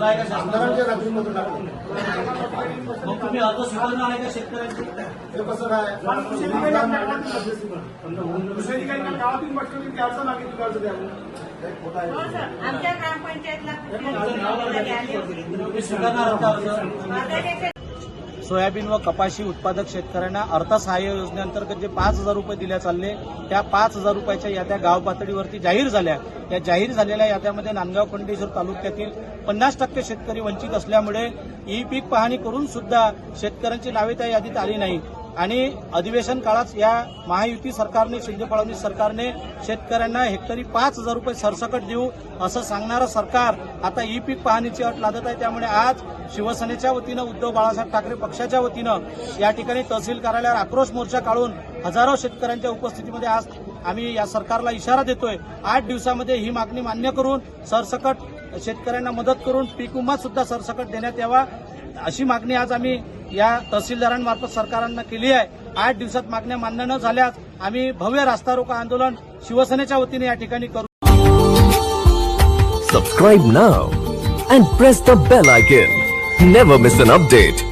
पत्र आहे का? आमदारांच्या टाकलं. मग तुम्ही अर्ज स्वीकारणार आहे का शेतकऱ्यांची? हे कसं काय? गावातील म्हटलं की अर्ज मागितली अर्ज द्यावं आमच्या ग्रामपंचायतला? तुम्ही स्वीकारणार आहात अर्ज सोयाबीन व कपाशी उत्पादक शेतकऱ्यांना अर्थसहाय्य योजनेअंतर्गत जे पाच हजार रुपये दिल्या चालले त्या पाच हजार रुपयाच्या याद्या गाव पातळीवरती जाहीर झाल्या. या जाहीर झालेल्या याद्यामध्ये नांदगाव खंडेश्वर तालुक्यातील पन्नास टक्के शेतकरी वंचित असल्यामुळे ई पीक पाहणी करून सुद्धा शेतकऱ्यांची नावे त्या यादीत आली नाही आणि अधिवेशन काळात या महायुती सरकारने शिंदे फडणवीस सरकारने शेतकऱ्यांना हेक्टरी पाच हजार रुपये सरसकट देऊ असं सांगणारं सरकार आता ई पीक पाहणीची अट लादत आहे. त्यामुळे आज शिवसेनेच्या वतीनं उद्धव बाळासाहेब ठाकरे पक्षाच्या वतीनं या ठिकाणी तहसील कार्यालयावर आक्रोश मोर्चा काढून हजारो शेतकऱ्यांच्या उपस्थितीमध्ये आज आम्ही या सरकारला इशारा देतोय. आठ दिवसामध्ये ही मागणी मान्य करून सरसकट शेतकऱ्यांना मदत करून पीक विमा सुद्धा सरसकट देण्यात यावा अशी मागणी आज आम्ही या तहसीलदारांमार्फत सरकारांना केली आहे. आठ दिवसात मागण्या मान्य न झाल्यास आम्ही भव्य रास्ता रोको आंदोलन शिवसेनेच्या वतीने या ठिकाणी करू. Subscribe now and press the bell icon never miss an update